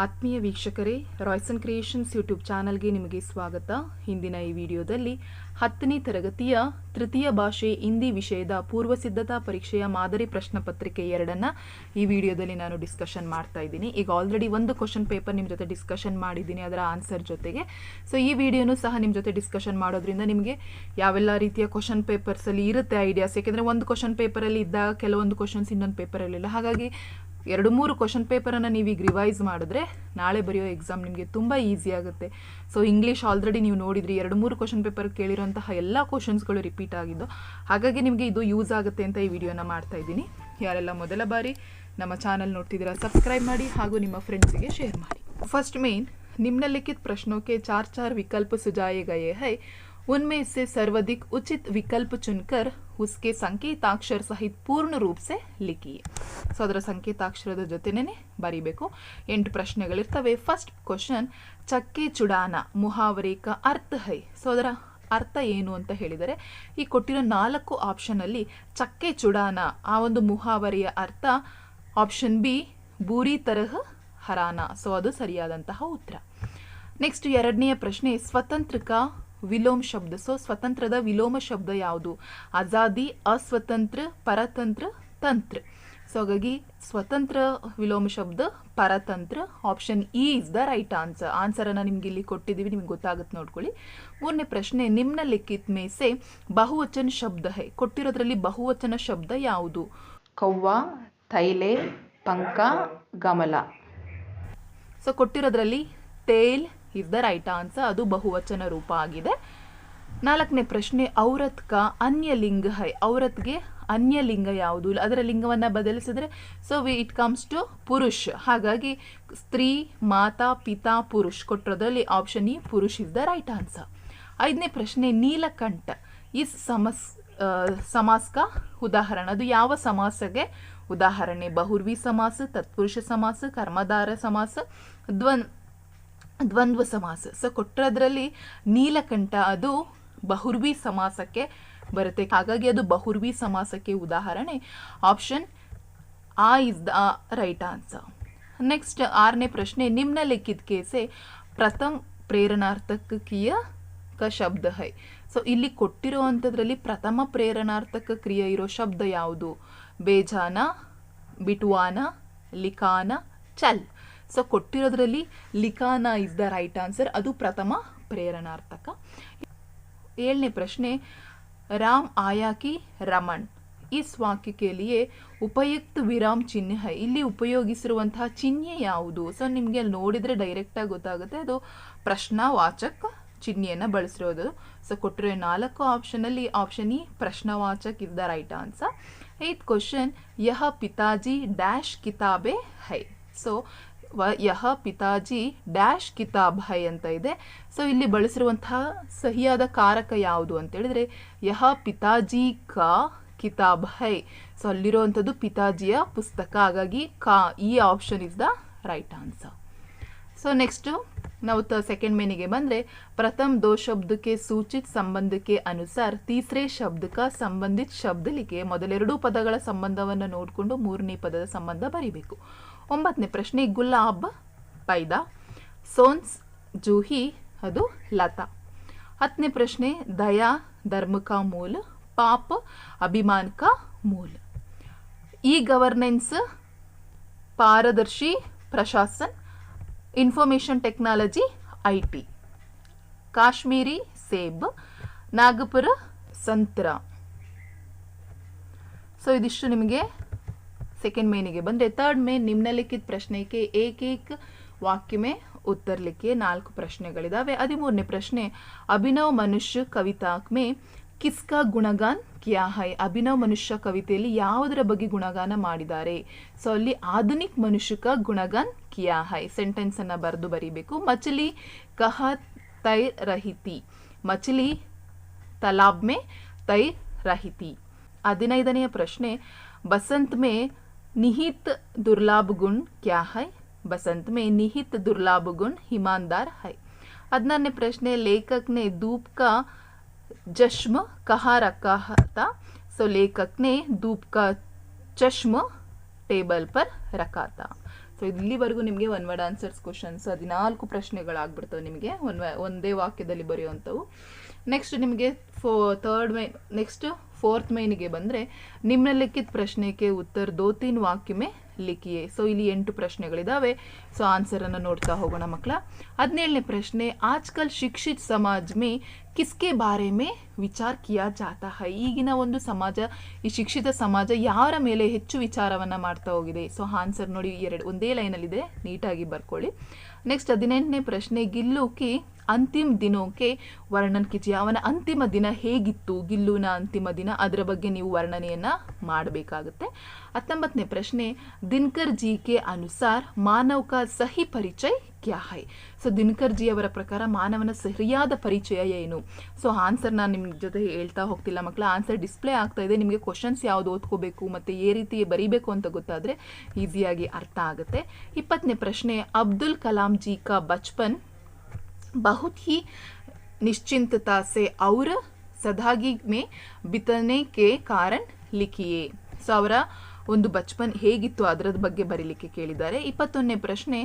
ಆತ್ಮೀಯ ವೀಕ್ಷಕರೇ Royson creations YouTube ಚಾನಲ್ಗೆ ನಿಮಗೆ ಸ್ವಾಗತ. ಹಿಂದಿನ ಈ ವಿಡಿಯೋದಲ್ಲಿ ಹತ್ತನೇ ತರಗತಿಯ ತೃತೀಯ ಭಾಷೆ ಹಿಂದಿ ವಿಷಯದ ಪೂರ್ವ ಸಿದ್ಧತಾ ಪರೀಕ್ಷೆಯ ಮಾದರಿ ಪ್ರಶ್ನೆ ಪತ್ರಿಕೆ ಎರಡನ್ನ ಈ ವಿಡಿಯೋದಲ್ಲಿ ನಾನು ಡಿಸ್ಕಷನ್ ಮಾಡ್ತಾ ಇದ್ದೀನಿ. ಈಗ ಆಲ್ರೆಡಿ ಒಂದು ಕ್ವಶನ್ ಪೇಪರ್ ನಿಮ್ಮ ಜೊತೆ ಡಿಸ್ಕಷನ್ ಮಾಡಿದ್ದೀನಿ ಅದರ ಆನ್ಸರ್ ಜೊತೆಗೆ. ಸೊ ಈ ವಿಡಿಯೋನು ಸಹ ನಿಮ್ಮ ಜೊತೆ ಡಿಸ್ಕಷನ್ ಮಾಡೋದ್ರಿಂದ ನಿಮಗೆ ಯಾವೆಲ್ಲ ರೀತಿಯ ಕ್ವಶನ್ ಪೇಪರ್ಸಲ್ಲಿ ಇರುತ್ತೆ ಐಡಿಯಾಸ್ ಯಾಕೆಂದರೆ ಒಂದು ಕ್ವಶನ್ ಪೇಪರಲ್ಲಿ ಇದ್ದಾಗ ಕೆಲವೊಂದು ಕ್ವಶನ್ಸ್ ಇನ್ನೊಂದು ಪೇಪರಲ್ಲಿಲ್ಲ ಹಾಗಾಗಿ ಎರಡು ಮೂರು ಕ್ವಶನ್ ಪೇಪರನ್ನು ನೀವೀಗ ರಿವೈಸ್ ಮಾಡಿದ್ರೆ ನಾಳೆ ಬರೆಯೋ ಎಕ್ಸಾಮ್ ನಿಮಗೆ ತುಂಬ ಈಸಿ ಆಗುತ್ತೆ ಸೊ ಇಂಗ್ಲೀಷ್ ಆಲ್ರೆಡಿ ನೀವು ನೋಡಿದ್ರಿ ಎರಡು ಮೂರು ಕ್ವಶನ್ ಪೇಪರ್ ಕೇಳಿರೋಂತಹ ಎಲ್ಲ ಕ್ವಶನ್ಸ್ಗಳು ರಿಪೀಟ್ ಆಗಿದ್ದು ಹಾಗಾಗಿ ನಿಮಗೆ ಇದು ಯೂಸ್ ಆಗುತ್ತೆ ಅಂತ ಈ ವಿಡಿಯೋನ ಮಾಡ್ತಾ ಇದ್ದೀನಿ ಯಾರೆಲ್ಲ ಮೊದಲ ಬಾರಿ ನಮ್ಮ ಚಾನಲ್ ನೋಡ್ತಿದ್ದೀರಾ ಸಬ್ಸ್ಕ್ರೈಬ್ ಮಾಡಿ ಹಾಗೂ ನಿಮ್ಮ ಫ್ರೆಂಡ್ಸಿಗೆ ಶೇರ್ ಮಾಡಿ फर्स्ट मेन निम्नलिखित प्रश्नों के चार चार विकल्प सुझाए गए हैं उनमें से सर्वाधिक उचित विकल्प चुनकर उसके ಸಂಕೇತಾಕ್ಷರ ಸಹಿತ ಪೂರ್ಣ ರೂಪ ಸೆ ಲಿಖಿಯೆ ಸೊ ಅದರ ಸಂಕೇತಾಕ್ಷರದ ಜೊತೆನೇ ಬರೀಬೇಕು ಎಂಟು ಪ್ರಶ್ನೆಗಳಿರ್ತವೆ ಫಸ್ಟ್ ಕ್ವಶನ್ ಚಕ್ಕೆ ಚುಡಾನ ಮುಹಾವರೆ ಕ ಅರ್ಥ ಹೈ ಸೊ ಅದರ ಅರ್ಥ ಏನು ಅಂತ ಹೇಳಿದರೆ ಈ ಕೊಟ್ಟಿರೋ ನಾಲ್ಕು ಆಪ್ಷನಲ್ಲಿ ಚಕ್ಕೆ ಚುಡಾನ ಆ ಒಂದು ಮುಹಾವರೆಯ ಅರ್ಥ ಆಪ್ಷನ್ ಬಿ ಬೂರಿ ತರಹ ಹರಾನ ಸೊ ಅದು ಸರಿಯಾದಂತಹ ಉತ್ತರ ನೆಕ್ಸ್ಟ್ ಎರಡನೆಯ ಪ್ರಶ್ನೆ ಸ್ವತಂತ್ರಕ ವಿಲೋಮ ಶಬ್ದ. ಸೊ ಸ್ವತಂತ್ರದ ವಿಲೋಮ ಶಬ್ದ ಯಾವುದು? ಆಜಾದಿ ಅಸ್ವತಂತ್ರ ಪರತಂತ್ರ ತಂತ್ರ. ಸೊ ಹಾಗಾಗಿ ಸ್ವತಂತ್ರ ವಿಲೋಮ ಶಬ್ದ ಪರತಂತ್ರ option E is the right answer ಆನ್ಸರನ್ನು ನಿಮ್ಗೆ ಇಲ್ಲಿ ಕೊಟ್ಟಿದ್ದೀವಿ ನಿಮ್ಗೆ ಗೊತ್ತಾಗುತ್ತೆ ನೋಡ್ಕೊಳ್ಳಿ. ಮೂರನೇ ಪ್ರಶ್ನೆ ನಿಮ್ನ ಲಿಖಿತ್ ಮೇಸೆ ಬಹುವಚನ ಶಬ್ದ ಹೇ. ಕೊಟ್ಟಿರೋದ್ರಲ್ಲಿ ಬಹುವಚನ ಶಬ್ದ ಯಾವುದು? ಕವ್ವ ತೈಲೆ ಪಂಕ ಗಮಲ. ಸೊ ಕೊಟ್ಟಿರೋದ್ರಲ್ಲಿ ತೇಲ್ ಇಸ್ ದ ರೈಟ್ ಆನ್ಸರ್ ಅದು ಬಹುವಚನ ರೂಪ ಆಗಿದೆ. ನಾಲ್ಕನೇ ಪ್ರಶ್ನೆ, ಔರತ್ಕ ಅನ್ಯ ಲಿಂಗ ಹೈ ಔರತ್ಗೆ ಅನ್ಯ ಲಿಂಗ ಯಾವುದು? ಅದರ ಲಿಂಗವನ್ನು ಬದಲಿಸಿದ್ರೆ so we it comes to Purush. ಹಾಗಾಗಿ ಸ್ತ್ರೀ, ಮಾತಾ, ಪಿತಾ, ಪುರುಷ್. ಕೊಟ್ಟಿರೋದ್ರಲ್ಲಿ ಆಪ್ಷನ್ ಇ ಪುರುಷ್ ಇಸ್ ದ ರೈಟ್ ಆನ್ಸರ್ ಐದನೇ ಪ್ರಶ್ನೆ, ನೀಲಕಂಠ ಇಸ್ ಸಮಸ್ ಸಮಾಸ್ಕ ಸಮಾಸ್ ಉದಾಹರಣೆ. ಅದು ಯಾವ ಸಮಾಸಗೆ ಉದಾಹರಣೆ, ಬಹುರ್ವಿ ಸಮಾಸ, ತತ್ಪುರುಷ ಸಮಾಸ, ಕರ್ಮಧಾರ ಸಮಾಸ, ದ್ವನ್ ದ್ವಂದ್ವ ಸಮಾಸ. ಸೊ ಕೊಟ್ಟರದ್ರಲ್ಲಿ ನೀಲಕಂಠ ಅದು ಬಹುರ್ವಿ ಸಮಾಸಕ್ಕೆ ಬರುತ್ತೆ. ಹಾಗಾಗಿ ಅದು ಬಹುರ್ವಿ ಸಮಾಸಕ್ಕೆ ಉದಾಹರಣೆ. Option A is the right answer next ಆರನೇ ಪ್ರಶ್ನೆ, ನಿಮ್ನಲಿಖಿತ್ ಕೇಸೆ ಪ್ರಥಮ ಪ್ರೇರಣಾರ್ಥಕ ಕ್ರಿಯ ಕ ಶಬ್ದ ಹೈ. ಸೊ ಇಲ್ಲಿ ಕೊಟ್ಟಿರುವಂಥದ್ರಲ್ಲಿ ಪ್ರಥಮ ಪ್ರೇರಣಾರ್ಥಕ ಕ್ರಿಯೆ ಇರೋ ಶಬ್ದ ಯಾವುದು? ಬೇಜಾನ, ಬಿಟ್ವಾನ, ಲಿಖಾನ, ಚಲ್. ಸೊ ಕೊಟ್ಟಿರೋದ್ರಲ್ಲಿ ಲಿಖಾನ ಇಸ್ ದ ರೈಟ್ ಆನ್ಸರ್ ಅದು ಪ್ರಥಮ ಪ್ರೇರಣಾರ್ಥಕ. ಏಳನೇ ಪ್ರಶ್ನೆ, ರಾಮ್ ಆಯಾಕಿ ರಮಣ್. ಈ ವಾಕ್ಯಕ್ಕೆ लिए ಉಪಯುಕ್ತ ವಿರಾಮ್ ಚಿಹ್ನೆ. ಇಲ್ಲಿ ಉಪಯೋಗಿಸಿರುವಂತಹ ಚಿಹ್ನೆ ಯಾವುದು? ಸೊ ನಿಮಗೆ ಅಲ್ಲಿ ನೋಡಿದರೆ ಡೈರೆಕ್ಟಾಗಿ ಗೊತ್ತಾಗುತ್ತೆ. ಅದು ಪ್ರಶ್ನಾವಾಚಕ ಚಿಹ್ನೆಯನ್ನು ಬಳಸಿರೋದು. ಸೊ ಕೊಟ್ಟಿರೋ ನಾಲ್ಕು ಆಪ್ಷನಲ್ಲಿ option E ಪ್ರಶ್ನವಾಚಕ್ is the right answer eighth question ಯಹ ಪಿತಾಜಿ ಡ್ಯಾಶ್ ಕಿತಾಬೆ ಹೈ. ಸೊ ಯಹ ಪಿತಾಜಿ ಡ್ಯಾಶ್ ಕಿತಾಬ್ ಹೈ ಅಂತ ಇದೆ. ಸೊ ಇಲ್ಲಿ ಬಳಸಿರುವಂತಹ ಸಹಿಯಾದ ಕಾರಕ ಯಾವುದು ಅಂತ ಹೇಳಿದ್ರೆ, ಯಹ ಪಿತಾಜಿ ಕಾ ಕಿತಾಬ್ ಹೈ ಸೊ ಅಲ್ಲಿರುವಂಥದ್ದು ಪಿತಾಜಿಯ ಪುಸ್ತಕ. ಹಾಗಾಗಿ ಕಾ, ಈ option is the right answer so next ನಾವು ತ ಸೆಕೆಂಡ್ ಮೇನಿಗೆ ಬಂದರೆ, ಪ್ರಥಮ ದೋ ಶಬ್ದಕ್ಕೆ ಸೂಚಿತ ಸಂಬಂಧಕ್ಕೆ ಅನುಸಾರ ತೀಸರೆ ಶಬ್ದಕ ಸಂಬಂಧಿತ ಶಬ್ದಲಿಕ್ಕೆ ಮೊದಲೆರಡೂ ಪದಗಳ ಸಂಬಂಧವನ್ನು ನೋಡಿಕೊಂಡು ಮೂರನೇ ಪದದ ಸಂಬಂಧ ಬರೀಬೇಕು. ಒಂಬತ್ತನೇ ಪ್ರಶ್ನೆ, ಗುಲಾಬ್, ಪೈದಾ, ಸೋನ್ಸ್, ಜೂಹಿ, ಅದು ಲತಾ. ಹತ್ತನೇ ಪ್ರಶ್ನೆ, ದಯಾ ಧರ್ಮ ಕಾ ಮೂಲ, ಪಾಪ, ಅಭಿಮಾನಕ, ಮೂಲ. ಈ ಗವರ್ನೆನ್ಸ್ ಪಾರದರ್ಶಿ, ಪ್ರಶಾಸನ್ information technology I T Kashmiri ಸೇಬ್ ನಾಗಪುರ ಸಂತರ ಸೊ ಇದಿಷ್ಟು ನಿಮಗೆ ಸೆಕೆಂಡ್ ಮೇನಿಗೆ ಬಂದರೆ ತರ್ಡ್ ಮೇನ್ ನಿಮ್ನಲಿಖಿತ ಪ್ರಶ್ನೆಗೆ ಏಕೈಕ ವಾಕ್ಯಮೇ ಉತ್ತರಲಿಕ್ಕೆ ನಾಲ್ಕು ಪ್ರಶ್ನೆಗಳಿದ್ದಾವೆ ಹದಿಮೂರನೇ ಪ್ರಶ್ನೆ, ಅಭಿನವ್ ಮನುಷ್ಯ ಕವಿತಾಕ್ಮೆ ಕಿಸ್ಕಾ ಗುಣಗಾನ್ ಕಿಯಾ ಹೈ ಅಭಿನವ್ ಮನುಷ್ಯ ಕವಿತೆಯಲ್ಲಿ ಯಾವುದರ ಬಗ್ಗೆ ಗುಣಗಾನ ಮಾಡಿದ್ದಾರೆ ಸೊ ಅಲ್ಲಿ ಆಧುನಿಕ್ ಮನುಷ್ಯಕ ಗುಣಗಾನ್ ಕಿಯಾ ಹೈ ಸೆಂಟೆನ್ಸ್ ಅನ್ನ ಬರೆದು ಬರೀಬೇಕು ಮಚಲಿ ಕಹ ತೈ ರಹಿತಿ ಮಚಲಿ ತಲಾಬ್ ಮೇ ತೈ ರಹಿತಿ ಹದಿನೈದನೆಯ ಪ್ರಶ್ನೆ बसंत में निहित दुर्लभ गुण क्या है बसंत में निहित दुर्लभ गुण ईमानदार है हदिनारने प्रश्न लेखक ने धूप का ચશ્મ કહા રખા ಸೊ ಲೇಖಕ್ನೇ ಧೂಪ್ ಕ ಚಶ್ಮ ಟೇಬಲ್ ಪರ್ ರಕಾತ. ಸೊ ಇಲ್ಲಿವರೆಗೂ ನಿಮಗೆ ಒನ್ ವರ್ಡ್ ಆನ್ಸರ್ಸ್ ಕ್ವಶನ್ಸ್ ಹದಿನಾಲ್ಕು ಪ್ರಶ್ನೆಗಳಾಗ್ಬಿಡ್ತವೆ ನಿಮಗೆ. ಒನ್ ಒಂದೇ ವಾಕ್ಯದಲ್ಲಿ ಬರೆಯುವಂಥವು. ನೆಕ್ಸ್ಟ್ ನಿಮಗೆ ಫೋ ತರ್ಡ್ ಮೈ ನೆಕ್ಸ್ಟ್ ಫೋರ್ತ್ ಮೈನಿಗೆ ಬಂದರೆ ನಿಮ್ನಲಿಖಿತ ಪ್ರಶ್ನೆಗೆ ಉತ್ತರ ದೋ ತೀನ್ ವಾಕ್ಯ ಮೇ ಲಿಖಿಯೇ. ಸೊ ಇಲ್ಲಿ ಎಂಟು ಪ್ರಶ್ನೆಗಳಿದ್ದಾವೆ ಸೊ ಆನ್ಸರನ್ನು ನೋಡ್ತಾ ಹೋಗೋಣ ಮಕ್ಕಳ ಹದಿನೇಳನೇ ಪ್ರಶ್ನೆ, ಆಜ್ಕಲ್ ಶಿಕ್ಷಿತ ಸಮಾಜ ಮೇ ಕಿಸ್ಕೆ ಬಾರೆ ಮೇ ವಿಚಾರ ಕಿಯಾ ಜಾತಾ ಹೈ? ಈಗಿನ ಒಂದು ಸಮಾಜ, ಈ ಶಿಕ್ಷಿತ ಸಮಾಜ ಯಾರ ಮೇಲೆ ಹೆಚ್ಚು ವಿಚಾರವನ್ನು ಮಾಡ್ತಾ ಹೋಗಿದೆ? ಸೊ ಆನ್ಸರ್ ನೋಡಿ ಎರಡು, ಒಂದೇ ಲೈನಲ್ಲಿದೆ ನೀಟಾಗಿ ಬರ್ಕೊಳ್ಳಿ. ನೆಕ್ಸ್ಟ್ ಹದಿನೆಂಟನೇ ಪ್ರಶ್ನೆ ಗಿಲ್ಲುಕಿ ಅಂತಿಮ ದಿನಕ್ಕೆ ವರ್ಣನ್ ಕಿಚಿಯ ಅವನ ಅಂತಿಮ ದಿನ ಹೇಗಿತ್ತು, ಗಿಲ್ಲುನ ಅಂತಿಮ ದಿನ, ಅದರ ಬಗ್ಗೆ ನೀವು ವರ್ಣನೆಯನ್ನು ಮಾಡಬೇಕಾಗುತ್ತೆ. ಹತ್ತೊಂಬತ್ತನೇ ಪ್ರಶ್ನೆ, ದಿನಕರ್ ಜಿ ಕೆ ಅನುಸಾರ ಮಾನವಕ ಕಾ ಸಹಿ ಪರಿಚಯ ಕ್ಯಾ ಹೈ? ಸೊ, ದಿನಕರ್ ಜಿ ಅವರ ಪ್ರಕಾರ ಮಾನವನ ಸರಿಯಾದ ಪರಿಚಯ ಏನು? ಸೊ, ಆನ್ಸರ್ ನಾನು ನಿಮ್ಮ ಜೊತೆ ಹೇಳ್ತಾ ಹೋಗ್ತಿಲ್ಲ ಮಕ್ಕಳ ಆನ್ಸರ್ ಡಿಸ್ಪ್ಲೇ ಆಗ್ತಾ ಇದೆ, ನಿಮಗೆ ಕ್ವಶನ್ಸ್ ಯಾವುದು ಓದ್ಕೋಬೇಕು, ಮತ್ತು ಏ ರೀತಿ ಬರೀಬೇಕು ಅಂತ ಗೊತ್ತಾದರೆ ಈಸಿಯಾಗಿ ಅರ್ಥ ಆಗುತ್ತೆ. ಇಪ್ಪತ್ತನೇ ಪ್ರಶ್ನೆ, ಅಬ್ದುಲ್ ಕಲಾಂ ಜಿ ಕ ಬಚ್ಪನ್ बहुत ही निश्चिंतता से और सदागी में बितने के ಕಾರಣ ಲಿಖಿಯೇ ಸೊ ಅವರ ಒಂದು ಬಚ್ಪನ್ ಹೇಗಿತ್ತು ಅದರದ ಬಗ್ಗೆ ಬರೀಲಿಕ್ಕೆ ಕೇಳಿದ್ದಾರೆ ಇಪ್ಪತ್ತೊಂದನೇ ಪ್ರಶ್ನೆ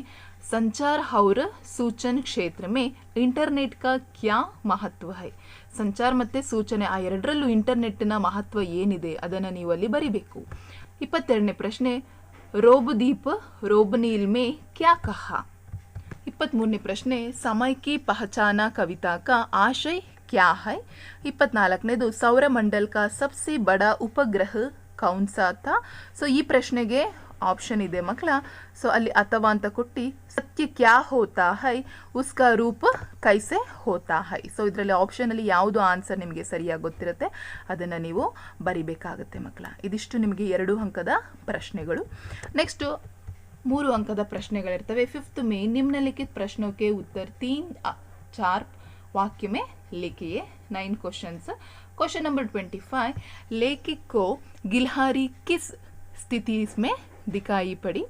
ಸಂಚಾರ್ ಹೌರ ಸೂಚನ್ ಕ್ಷೇತ್ರ ಮೇ ಇಂಟರ್ನೆಟ್ ಕಾ ಕ್ಯಾ ಮಹತ್ವ ಹೈ ಸಂಚಾರ ಮತ್ತು ಸೂಚನೆ ಆ ಎರಡರಲ್ಲೂ ಇಂಟರ್ನೆಟ್ನ ಮಹತ್ವ ಏನಿದೆ ಅದನ್ನು ನೀವು ಅಲ್ಲಿ ಬರಿಬೇಕು ಇಪ್ಪತ್ತೆರಡನೇ ಪ್ರಶ್ನೆ ರೋಬದೀಪ್ ರೋಬನೀಲ್ ಮೇ ಕ್ಯಾ ಕಹಾ ಇಪ್ಪತ್ತ್ಮೂರನೇ ಪ್ರಶ್ನೆ ಸಮಯಕ್ಕೆ ಪಹಚಾನ ಕವಿತಾ ಕಾ ಆಶಯ ಕ್ಯಾ ಹೈ ಇಪ್ಪತ್ನಾಲ್ಕನೇದು ಸೌರಮಂಡಲ್ ಕಾ ಸಬ್ಸೆ ಬಡ ಉಪಗ್ರಹ ಕೌನ್ಸಾತ. ಥಾ ಸೊ ಈ ಪ್ರಶ್ನೆಗೆ ಆಪ್ಷನ್ ಇದೆ ಮಕ್ಕಳ ಸೊ ಅಲ್ಲಿ ಅಥವಾ ಅಂತ ಕೊಟ್ಟು, ಸತ್ಯ ಕ್ಯಾ ಹೋತಾ ಹೈ, ಉಸ್ಕ ರೂಪ ಕೈಸೆ ಹೋತಾ ಹೈ. ಸೊ ಇದರಲ್ಲಿ ಆಪ್ಷನಲ್ಲಿ ಯಾವುದು ಆನ್ಸರ್ ನಿಮಗೆ ಸರಿಯಾಗಿ ಗೊತ್ತಿರುತ್ತೆ, ಅದನ್ನು ನೀವು ಬರಿಬೇಕಾಗುತ್ತೆ ಮಕ್ಕಳ ಇದಿಷ್ಟು ನಿಮಗೆ ಎರಡು ಅಂಕದ ಪ್ರಶ್ನೆಗಳು. ನೆಕ್ಸ್ಟು ಮೂರು ಅಂಕದ ಪ್ರಶ್ನೆಗಳಿರ್ತವೆ ಫಿಫ್ತ್ ಮೇ ನಿಮ್ನಲಿಖಿತ ಪ್ರಶ್ನों के उत्तर तीन अ, चार वाक्य में लिखिए nine questions question number twenty five लेखक को गिलहारी किस स्थिति में दिखाई पड़ी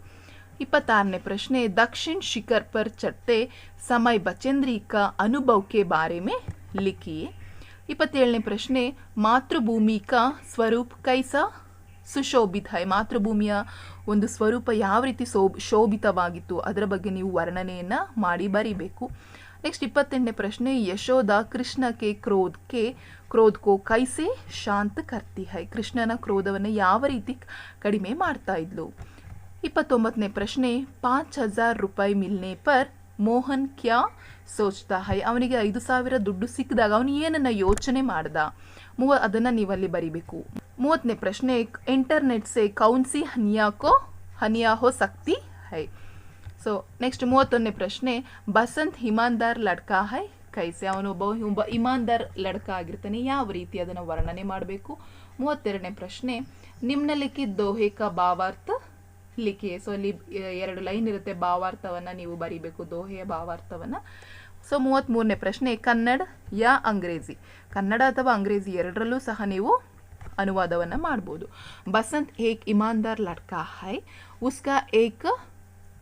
इपतारने प्रश्न दक्षिण शिखर पर चढ़ते समय बचेंद्री का अनुभव के बारे में लिखिए ಇಪ್ಪತ್ತೇಳನೇ ಪ್ರಶ್ನೆ ಮಾತೃಭೂಮಿ ಕಾ ಸ್ವರೂಪ್ ಕೈಸಾ ಸುಶೋಭಿತ, ಮಾತೃಭೂಮಿಯ ಒಂದು ಸ್ವರೂಪ ಯಾವ ರೀತಿ ಸೋ, ಶೋಭಿತವಾಗಿತ್ತು, ಅದರ ಬಗ್ಗೆ ನೀವು ವರ್ಣನೆಯನ್ನು ಮಾಡಿ ಬರೀಬೇಕು. ನೆಕ್ಸ್ಟ್ ಇಪ್ಪತ್ತೆಂಟನೇ ಪ್ರಶ್ನೆ, ಯಶೋಧ ಕೆ ಕ್ರೋಧಕ್ಕೆ ಕ್ರೋಧಕೋ ಕೈಸೆ ಶಾಂತ ಕರ್ತಿ ಹೈ. ಕೃಷ್ಣನ ಕ್ರೋಧವನ್ನು ಯಾವ ರೀತಿ ಕಡಿಮೆ ಮಾಡ್ತಾ ಇದ್ಲು? ಇಪ್ಪತ್ತೊಂಬತ್ತನೇ ಪ್ರಶ್ನೆ ಪಾಂಚ್ ಹಜಾರ್ ರೂಪಾಯಿ ಮಿಲ್ನೆ ಪರ್ ಮೋಹನ್ ಕ್ಯಾ ಸೋಚ್ತಾ ಹೈ? ಅವನಿಗೆ ಐದು ಸಾವಿರ ದುಡ್ಡು ಸಿಕ್ಕಿದಾಗ ಅವನು ಏನನ್ನ ಯೋಚನೆ ಮಾಡ್ದ? ಮೂವ, ಅದನ್ನು ನೀವಲ್ಲಿ ಬರಿಬೇಕು. ಮೂವತ್ತನೇ ಪ್ರಶ್ನೆ ಇಂಟರ್ನೆಟ್ ಸೆ ಕೌನ್ಸಿ ಹನಿಯಾಕೋ ಹನಿಯಾ ಹೋ ಸಕ್ತಿ ಹೈ. ಸೊ ನೆಕ್ಸ್ಟ್ ಮೂವತ್ತೊಂದನೇ ಪ್ರಶ್ನೆ, ಬಸಂತ್ ಹಿಮಾನ್ದಾರ್ ಲಡ್ಕಾ ಹೈ? ಕೈಸೆ, ಅವನು ಒಬ್ಬ ಒಬ್ಬ ಇಮಾನ್ದಾರ್ ಲಡ್ಕ ಆಗಿರ್ತಾನೆ, ಯಾವ ರೀತಿ ಅದನ್ನು ವರ್ಣನೆ ಮಾಡಬೇಕು? ಮೂವತ್ತೆರಡನೇ ಪ್ರಶ್ನೆ, ನಿಮ್ನಲಿಖಿತ ದೋಹೇಕ ಭಾವಾರ್ಥ ಲಿಖಿ ಸೊ ಅಲ್ಲಿ ಎರಡು ಲೈನ್ ಇರುತ್ತೆ, ಭಾವಾರ್ಥವನ್ನು ನೀವು ಬರೀಬೇಕು, ದೋಹೆಯ ಭಾವಾರ್ಥವನ್ನು. ಸೊ ಮೂವತ್ತ್ಮೂರನೇ ಪ್ರಶ್ನೆ, ಕನ್ನಡ ಯಾ ಅಂಗ್ರೇಜಿ? ಕನ್ನಡ ಅಥವಾ ಅಂಗ್ರೇಜಿ ಎರಡರಲ್ಲೂ ಸಹ ನೀವು ಅನುವಾದವನ್ನು ಮಾಡ್ಬೋದು. ಬಸಂತ್ ಏಕ್ ಇಮಾನ್ದಾರ್ ಲಡ್ಕಾ ಹೈ, ಉಸ್ಕಾ ಏಕ್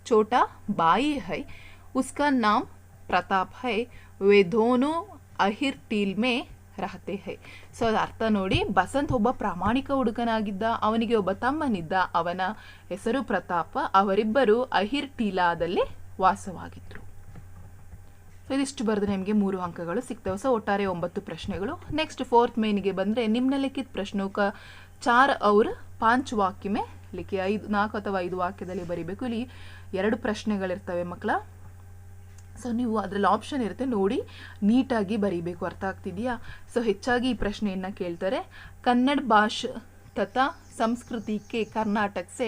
ಛೋಟಾ ಬಾಯಿ ಹೈ, ಉಸ್ಕಾ ನಾಮ್ ಪ್ರತಾಪ್ ಹೈ ವೇಧೋನು ಅಹಿರ್ ಟೀಲ್ ಮೇ ರಹತೆ ಹೈ. ಸೊ ಅದು ಅರ್ಥ ನೋಡಿ, ಬಸಂತ್ ಒಬ್ಬ ಪ್ರಾಮಾಣಿಕ ಹುಡುಗನಾಗಿದ್ದ, ಅವನಿಗೆ ಒಬ್ಬ ತಮ್ಮನಿದ್ದ, ಅವನ ಹೆಸರು ಪ್ರತಾಪ್, ಅವರಿಬ್ಬರು ಅಹಿರ್ ಟೀಲಾದಲ್ಲಿ ವಾಸವಾಗಿದ್ದರು ಸೊ ಇದಿಷ್ಟು ಬರೆದ್ರೆ ನಿಮಗೆ ಮೂರು ಅಂಕಗಳು ಸಿಗ್ತವೆ. ಸೊ ಒಟ್ಟಾರೆ ಒಂಬತ್ತು ಪ್ರಶ್ನೆಗಳು. ನೆಕ್ಸ್ಟ್ ಫೋರ್ತ್ ಮೇನಿಗೆ ಬಂದರೆ ನಿಮ್ನಲಿಖಿತ ಪ್ರಶ್ನೋं ಕ ಚಾರ್ ಅವ್ರ ಪಾಂಚ್ ವಾಕ್ಯಮೆ ಲಿಖಿ ಐದು, ನಾಲ್ಕು ಅಥವಾ ಐದು ವಾಕ್ಯದಲ್ಲಿ ಬರಿಬೇಕು. ಇಲ್ಲಿ ಎರಡು ಪ್ರಶ್ನೆಗಳಿರ್ತವೆ ಮಕ್ಕಳ. ಸೊ ನೀವು ಅದರಲ್ಲಿ ಆಪ್ಷನ್ ಇರುತ್ತೆ. ನೋಡಿ, ನೀಟಾಗಿ ಬರೀಬೇಕು. ಅರ್ಥ ಆಗ್ತಿದೆಯಾ? ಸೊ ಹೆಚ್ಚಾಗಿ ಈ ಪ್ರಶ್ನೆಯನ್ನು ಕೇಳ್ತಾರೆ. ಕನ್ನಡ ಭಾಷೆ ತಥಾ ಸಂಸ್ಕೃತಿಗೆ ಕರ್ನಾಟಕ ಸೆ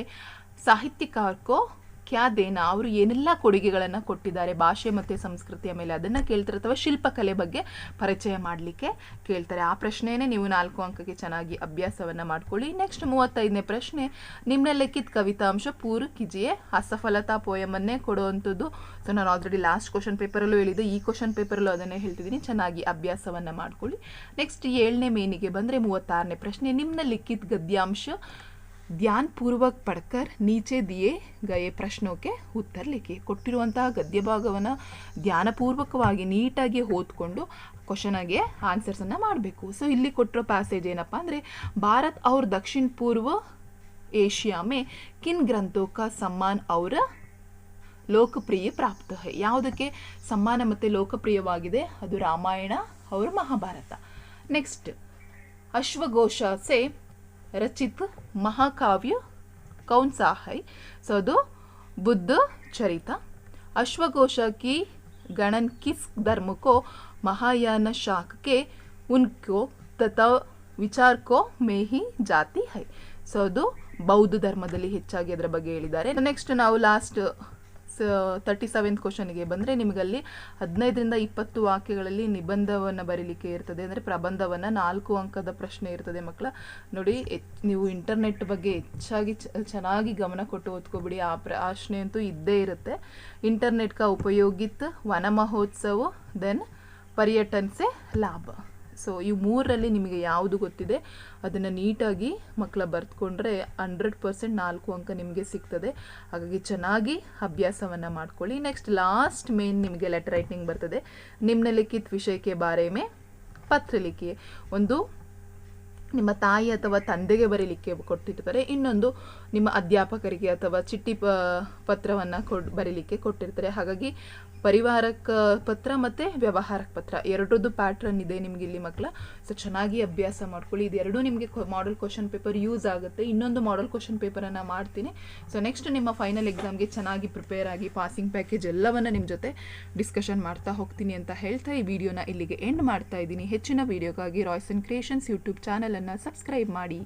ಸಾಹಿತ್ಯಕಾರಕೋ ಕ್ಯಾ ದೇನ ಅವರು ಏನೆಲ್ಲ ಕೊಡುಗೆಗಳನ್ನು ಕೊಟ್ಟಿದ್ದಾರೆ, ಭಾಷೆ ಮತ್ತು ಸಂಸ್ಕೃತಿಯ ಮೇಲೆ ಅದನ್ನು ಕೇಳ್ತಾರೆ ಅಥವಾ ಶಿಲ್ಪಕಲೆ ಬಗ್ಗೆ ಪರಿಚಯ ಮಾಡಲಿಕ್ಕೆ ಕೇಳ್ತಾರೆ. ಆ ಪ್ರಶ್ನೆಯೇ ನೀವು ನಾಲ್ಕು ಅಂಕಕ್ಕೆ ಚೆನ್ನಾಗಿ ಅಭ್ಯಾಸವನ್ನು ಮಾಡ್ಕೊಳ್ಳಿ. ನೆಕ್ಸ್ಟ್ ಮೂವತ್ತೈದನೇ ಪ್ರಶ್ನೆ ನಿಮ್ಮನ್ನ ಲಿಖಿತ ಕವಿತಾಂಶ ಪೂರ್ ಕಿಜಿಯೇ ಅಸಫಲತಾ ಪೋಯಮನ್ನೇ ಕೊಡುವಂಥದ್ದು ಸೊ ನಾನು ಆಲ್ರೆಡಿ ಲಾಸ್ಟ್ ಕ್ವಶನ್ ಪೇಪರಲ್ಲೂ ಹೇಳಿದ್ದೆ. ಈ ಕ್ವಶನ್ ಪೇಪರಲ್ಲೂ ಅದನ್ನೇ ಹೇಳ್ತಿದ್ದೀನಿ. ಚೆನ್ನಾಗಿ ಅಭ್ಯಾಸವನ್ನು ಮಾಡ್ಕೊಳ್ಳಿ. ನೆಕ್ಸ್ಟ್ ಏಳನೇ ಮೇನಿಗೆ ಬಂದರೆ ಮೂವತ್ತಾರನೇ ಪ್ರಶ್ನೆ ನಿಮ್ಮನ್ನ ಲಿಖಿತ್ ಗದ್ಯಾಂಶ ಧ್ಯಾನಪೂರ್ವಕ್ ಪಡ್ಕರ್ ನೀಚೆ ದಿಯೆ ಗಯೆ ಪ್ರಶ್ನೋಕೆ ಉತ್ತರ ಲಿಖಿ. ಕೊಟ್ಟಿರುವಂತಹ ಗದ್ಯ ಭಾಗವನ್ನು ಧ್ಯಾನಪೂರ್ವಕವಾಗಿ ನೀಟಾಗಿ ಓದ್ಕೊಂಡು ಕ್ವಶನಾಗೆ ಆನ್ಸರ್ಸನ್ನು ಮಾಡಬೇಕು. ಸೊ ಇಲ್ಲಿ ಕೊಟ್ಟಿರೋ ಪ್ಯಾಸೇಜ್ ಏನಪ್ಪ ಅಂದರೆ, ಭಾರತ್ ಅವ್ರ ದಕ್ಷಿಣ ಪೂರ್ವ ಏಷ್ಯಾ ಮೇ ಕಿನ್ ಗ್ರಂಥೋಕ ಸಮ್ಮಾನ್ ಅವರ ಲೋಕಪ್ರಿಯ ಪ್ರಾಪ್ತ ಯಾವುದಕ್ಕೆ? ಸಮ್ಮಾನ ಮತ್ತು ಲೋಕಪ್ರಿಯವಾಗಿದೆ ಅದು ರಾಮಾಯಣ ಅವ್ರ ಮಹಾಭಾರತ. ನೆಕ್ಸ್ಟ್ ಅಶ್ವಘೋಷ ಸೆ ರಚಿತ ಮಹಾಕಾವ್ಯ ಕೌನ್ಸಾಹೈ ಸೊ ಅದು ಬುದ್ಧ, ಚರಿತ, ಅಶ್ವಘೋಷ ಕಿ ಗಣನ್ ಕಿಸ್ ಧರ್ಮಕ್ಕೋ ಮಹಾಯಾನ ಶಾಖಕ್ಕೆ ಉನ್ಕೋ ತಥ ವಿಚಾರಕ್ಕೋ ಮೇಹಿ ಜಾತಿ ಹೈ. ಸೊ ಅದು ಬೌದ್ಧ ಧರ್ಮದಲ್ಲಿ ಹೆಚ್ಚಾಗಿ ಅದರ ಬಗ್ಗೆ ಹೇಳಿದ್ದಾರೆ. ನೆಕ್ಸ್ಟ್ ನಾವು ಲಾಸ್ಟ್ ತರ್ಟಿ ಸೆವೆಂತ್ ಕ್ವಶನ್ಗೆ ಬಂದರೆ ನಿಮಗಲ್ಲಿ ಹದಿನೈದರಿಂದ ಇಪ್ಪತ್ತು ವಾಕ್ಯಗಳಲ್ಲಿ ನಿಬಂಧವನ್ನು ಬರೀಲಿಕ್ಕೆ ಇರ್ತದೆ. ಅಂದರೆ ಪ್ರಬಂಧವನ್ನು ನಾಲ್ಕು ಅಂಕದ ಪ್ರಶ್ನೆ ಇರ್ತದೆ ಮಕ್ಕಳ ನೋಡಿ ನೀವು ಇಂಟರ್ನೆಟ್ ಬಗ್ಗೆ ಹೆಚ್ಚಾಗಿ ಚೆನ್ನಾಗಿ ಗಮನ ಕೊಟ್ಟು ಓದ್ಕೊಬಿಡಿ. ಆ ಪ್ರಶ್ನೆ ಅಂತೂ ಇದ್ದೇ ಇರುತ್ತೆ. ಇಂಟರ್ನೆಟ್ ಕ ಉಪಯೋಗಿತ್ ವನ ಮಹೋತ್ಸವ ದೆನ್ ಪರ್ಯಟನ್ಸೆ ಲಾಭ. ಸೊ ಈ ಮೂರರಲ್ಲಿ ನಿಮಗೆ ಯಾವುದು ಗೊತ್ತಿದೆ, ಅದನ್ನು ನೀಟಾಗಿ ಮಕ್ಕಳ ಬರೆದುಕೊಂಡ್ರೆ ಹಂಡ್ರೆಡ್ ಪರ್ಸೆಂಟ್ ನಾಲ್ಕು ಅಂಕ ನಿಮಗೆ ಸಿಗ್ತದೆ. ಹಾಗಾಗಿ ಚೆನ್ನಾಗಿ ಅಭ್ಯಾಸವನ್ನು ಮಾಡ್ಕೊಳ್ಳಿ. ನೆಕ್ಸ್ಟ್ ಲಾಸ್ಟ್ ಮೇನ್ ನಿಮಗೆ ಲೆಟರ್ ರೈಟಿಂಗ್ ಬರ್ತದೆ. ನಿಮ್ನಲಿಖಿತ್ ವಿಷಯಕ್ಕೆ ಬಾರೆ ಮೇ ಪತ್ರ ಲಿಖಿ. ಒಂದು ನಿಮ್ಮ ತಾಯಿ ಅಥವಾ ತಂದೆಗೆ ಬರೀಲಿಕ್ಕೆ ಕೊಟ್ಟಿರ್ತಾರೆ. ಇನ್ನೊಂದು ನಿಮ್ಮ ಅಧ್ಯಾಪಕರಿಗೆ ಅಥವಾ ಚಿಟ್ಟಿ ಪ, ಪತ್ರವನ್ನು ಕೊಡ್, ಬರೀಲಿಕ್ಕೆ ಕೊಟ್ಟಿರ್ತಾರೆ. ಹಾಗಾಗಿ ಪರಿವಾರಕ್ಕೆ ಪತ್ರ ಮತ್ತು ವ್ಯವಹಾರಕ್ಕೆ ಪತ್ರ. ಎರಡರದ್ದು ಪ್ಯಾಟ್ರನ್ ಇದೆ ನಿಮ್ಗೆ ಇಲ್ಲಿ ಮಕ್ಕಳ ಸೊ ಚೆನ್ನಾಗಿ ಅಭ್ಯಾಸ ಮಾಡ್ಕೊಳ್ಳಿ. ಇದೆರಡೂ ನಿಮಗೆ ಮಾಡೆಲ್ ಕ್ವಶನ್ ಪೇಪರ್ ಯೂಸ್ ಆಗುತ್ತೆ. ಇನ್ನೊಂದು ಮಾಡೆಲ್ ಕ್ವಶನ್ ಪೇಪರನ್ನು ಮಾಡ್ತೀನಿ. ಸೊ ನೆಕ್ಸ್ಟ್ ನಿಮ್ಮ ಫೈನಲ್ ಎಕ್ಸಾಮ್ಗೆ ಚೆನ್ನಾಗಿ ಪ್ರಿಪೇರ್ ಆಗಿ ಪಾಸಿಂಗ್ ಪ್ಯಾಕೇಜ್ ಎಲ್ಲವನ್ನು ನಿಮ್ಮ ಜೊತೆ ಡಿಸ್ಕಷನ್ ಮಾಡ್ತಾ ಹೋಗ್ತೀನಿ ಅಂತ ಹೇಳ್ತಾ ಈ ವಿಡಿಯೋನ ಇಲ್ಲಿಗೆ ಎಂಡ್ ಮಾಡ್ತಾ ಇದ್ದೀನಿ. ಹೆಚ್ಚಿನ ವಿಡಿಯೋಗಾಗಿ ರಾಯ್ಸನ್ ಕ್ರಿಯೇಷನ್ಸ್ ಯೂಟ್ಯೂಬ್ ಚಾನಲನ್ನು ಸಬ್ಸ್ಕ್ರೈಬ್ ಮಾಡಿ.